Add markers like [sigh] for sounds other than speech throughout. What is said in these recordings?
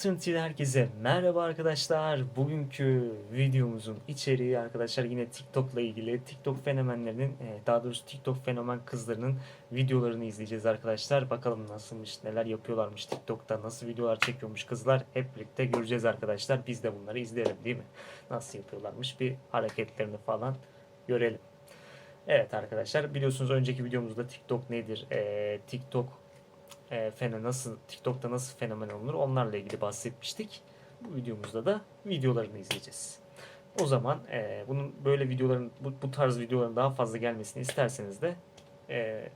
Alternative'de herkese merhaba arkadaşlar. Bugünkü videomuzun içeriği arkadaşlar yine TikTok'la ilgili TikTok fenomenlerinin e, daha doğrusu TikTok fenomen kızlarının videolarını izleyeceğiz arkadaşlar. Bakalım nasılmış, neler yapıyorlarmış TikTok'ta, nasıl videolar çekiyormuş kızlar hep birlikte göreceğiz arkadaşlar. Biz de bunları izleyelim değil mi? Nasıl yapıyorlarmış bir hareketlerini falan görelim. Evet arkadaşlar biliyorsunuz önceki videomuzda TikTok nedir? E, TikTok e, fenomen nasıl TikTok'ta nasıl fenomen olunur onlarla ilgili bahsetmiştik. Bu videomuzda da videolarını izleyeceğiz. O zaman e, bunun böyle videoların bu, bu tarz videoların daha fazla gelmesini isterseniz de e,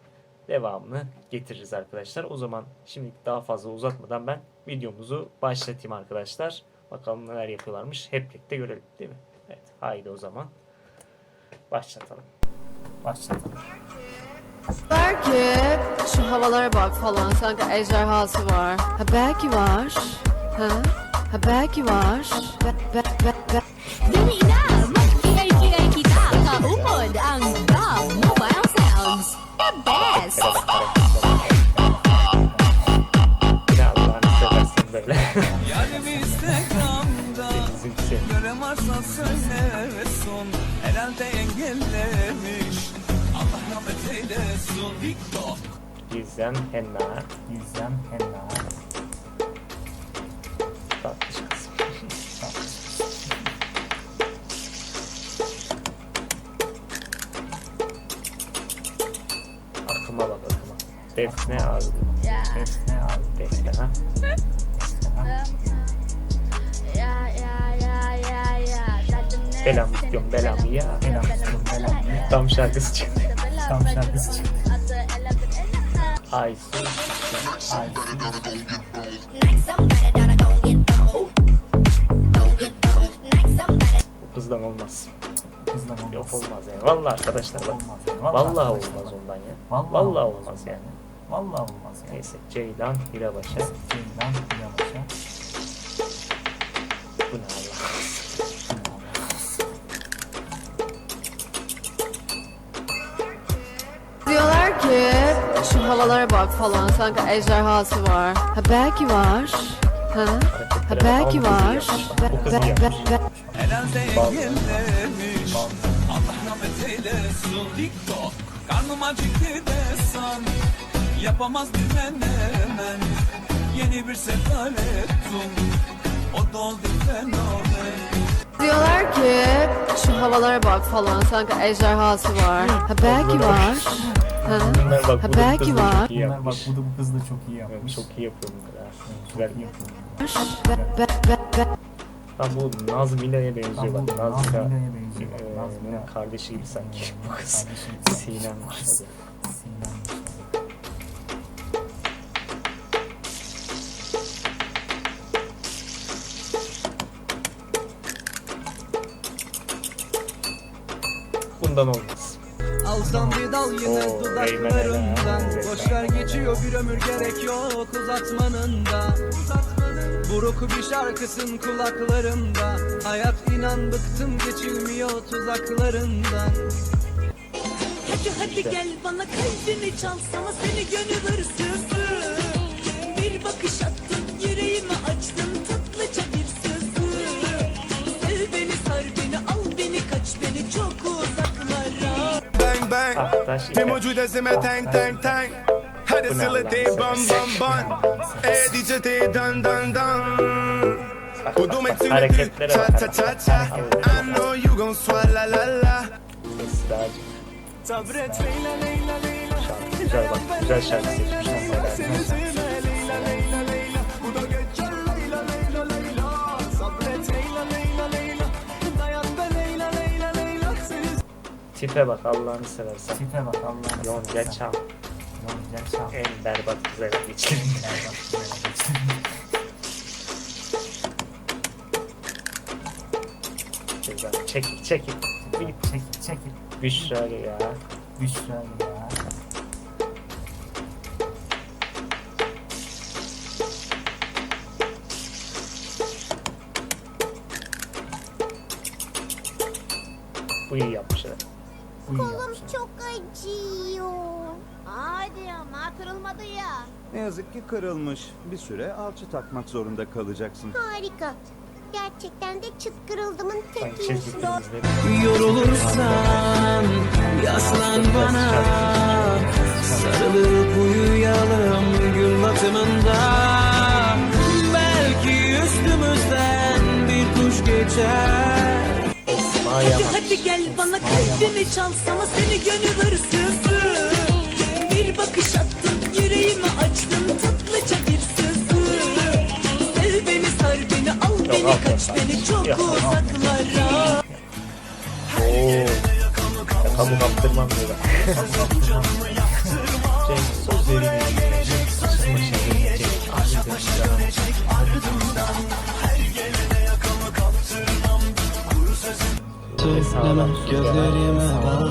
devamını getiririz arkadaşlar. O zaman şimdi daha fazla uzatmadan ben videomuzu başlatayım arkadaşlar. Bakalım neler yapıyorlarmış. Hep birlikte görelim değil mi? Evet. Haydi o zaman başlatalım. Başlatalım. Belki şu havalara bak falan sanki ejderhası var. Ha belki var. Ha? Ha belki var. Be, be, be, be. Dali na, magkikay-kikay kita Kaupod ang Bob Mobile Sounds The best! Böyle. Yarım Instagram'da. Gören varsa söyle ve son Herhalde engellemiş Allah rahmet eylesin TikTok Gizem Henna. Gizem Henna. Tatlış kız. Akıma bak akıma. Defne abi. Defne abi. Defne ha. Belam istiyorum belamı ya. istiyorum, Belam belamı ya. Tam şarkısı çıktı. Tam şarkısı çıktı. on. Next somebody Bu kızdan olmaz. Yok olmaz yani. Vallahi arkadaşlar bak. Vallahi olmaz ondan ya. Vallahi olmaz yani. Vallahi olmaz yani. Neyse Ceylan Hirabaş'a. Ceylan Yavaş'a. Bu ne Allah. Ki şu havalara bak falan sanki ejderhası var. Ha belki var. Ha? Ha belki var. Be, be, be, desem Yapamaz Yeni bir sefer ettim O da oldu fenomen Diyorlar ki şu havalara bak falan sanki ejderhası var. Ha belki var. Ha? Bunlar bak Ha bu da belki kız da var. çok iyi Bunlar bak yapmış. bu da bu kız da çok iyi Evet, yapmış. Çok iyi yapıyor bunlar. ha. Güzel. iyi yapıyor. Be, be, be, be. Lan bu Naz Mila'ya benziyor Lan bak. bu Naz Naz Mila. Mila'ya benziyor bak, Ee, Naz Mila. kardeşi gibi sanki bu kız. Kardeşi gibi. Sinem'miş adı. Sinem'miş adı. Bundan olmaz. Alsam bir dal yine Oo, dudaklarından. Reymen'e. Boşver geçiyor bir ömür gerek yok uzatmanın da. Buruk bir şarkısın kulaklarımda. Hayat inan bıktım geçilmiyor tuzaklarından. Hadi hadi gel bana kalbimi çalsana seni gönül hırsızı Tahtaş. Bir mucude zime tank tank tank. Hadi sıla de bam bam bam. [laughs] E dice de dan dan dan. Bu dume tüne tü ça ça ça ça. I know you gon' swalla la la. Sabret Leyla Leyla Leyla. Güzel bak güzel şarkı seçmişler. Tipe bak Allah'ını seversen. Tipe bak Allah'ını Yonca seversen. Çam. Yonca Çam. En berbat güzel geçirin. Berbat güzel. Güzel. Çekil çekil. Git. Çekil çekil. Büşra ya. Büşra ya. Bu iyi yapmışlar. Kolum çok acıyor. Hadi ama kırılmadı ya. Ne yazık ki kırılmış. Bir süre alçı takmak zorunda kalacaksın. Harika. Gerçekten de çıt kırıldımın tekiymiş. Yorulursan yaslan bana Sarılıp uyuyalım gün batımında Belki üstümüzden bir kuş geçer Hadi hadi gel bana kalbimi çalsana seni gönül hırsızı Bir bakış attın yüreğimi açtın tatlıca bir sözü Sev beni sar beni al beni kaç beni çok uzaklara Oo. Yakamı kaptırmam diyorlar. Cenk sözleri dinleyecek. Saçın başına gelecek. Aşkın Söyleme gözlerime bak.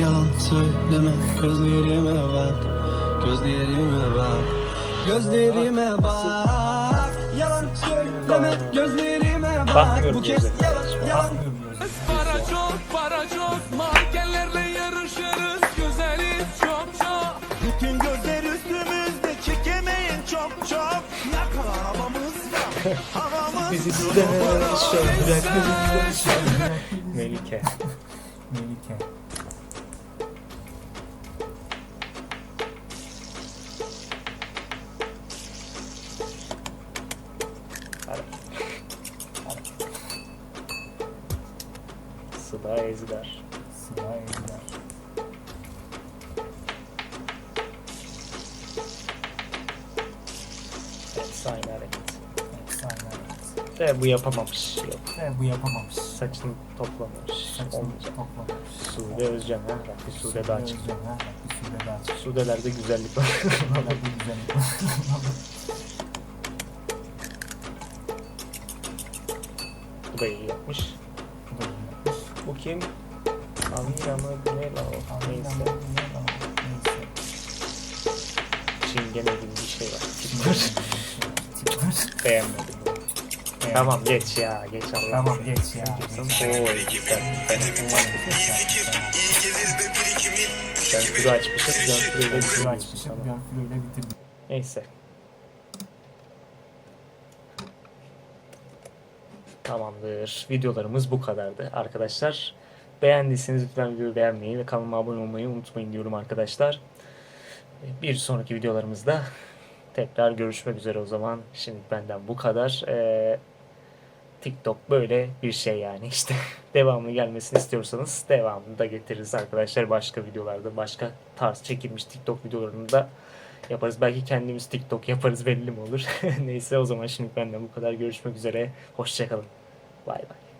Yalan söyleme gözlerime bak. Gözlerime bak. Gözlerime bak. Yalan söyleme gözlerime bak. Bu kez yalan yalan. Para çok, para çok. Mankenlerle yarışırız. Güzeliz çok çok. Bütün gözler üstümüzde çekemeyin çok çok. Yakala havamız var [laughs] Havamız Bizi sizden bırak Melike. Melike. Sıla Ezder. Sıra evler. De bu yapamamış. Yok. Ve bu yapamamış. Saçını toplamamış. Saçını Olmayacak. toplamış. Sude Özcan ha. Bak bir Sude daha çıktı. Özcan, ha, bak bir Sude daha çıktı. Sude'lerde güzellik var. [laughs] Bir güzellik var. bu da iyi yapmış. Bu da iyi yapmış. Bu kim? Amira mı? Ne la o? Neyse. Çingene gibi bir şey var. Tip var. Tip var. Beğenmedim. Tamam geç ya. Geç Allah. Tamam geç ya. Oy. Ben kuru açmışım. Da Kuru bitirmişim açmışım. sana. Yan filoyla bitirdim. Neyse. Tamamdır. Videolarımız bu kadardı arkadaşlar. Beğendiyseniz lütfen videoyu beğenmeyi ve kanalıma abone olmayı unutmayın diyorum arkadaşlar. Bir sonraki videolarımızda tekrar görüşmek üzere o zaman. Şimdi benden bu kadar. Ee, TikTok böyle bir şey yani [laughs] işte. Devamlı gelmesini istiyorsanız devamını da getiririz arkadaşlar. Başka videolarda başka tarz çekilmiş TikTok videolarını da yaparız. Belki kendimiz TikTok yaparız belli mi olur. [laughs] Neyse o zaman şimdi benden bu kadar. Görüşmek üzere. Hoşçakalın. Bay bay.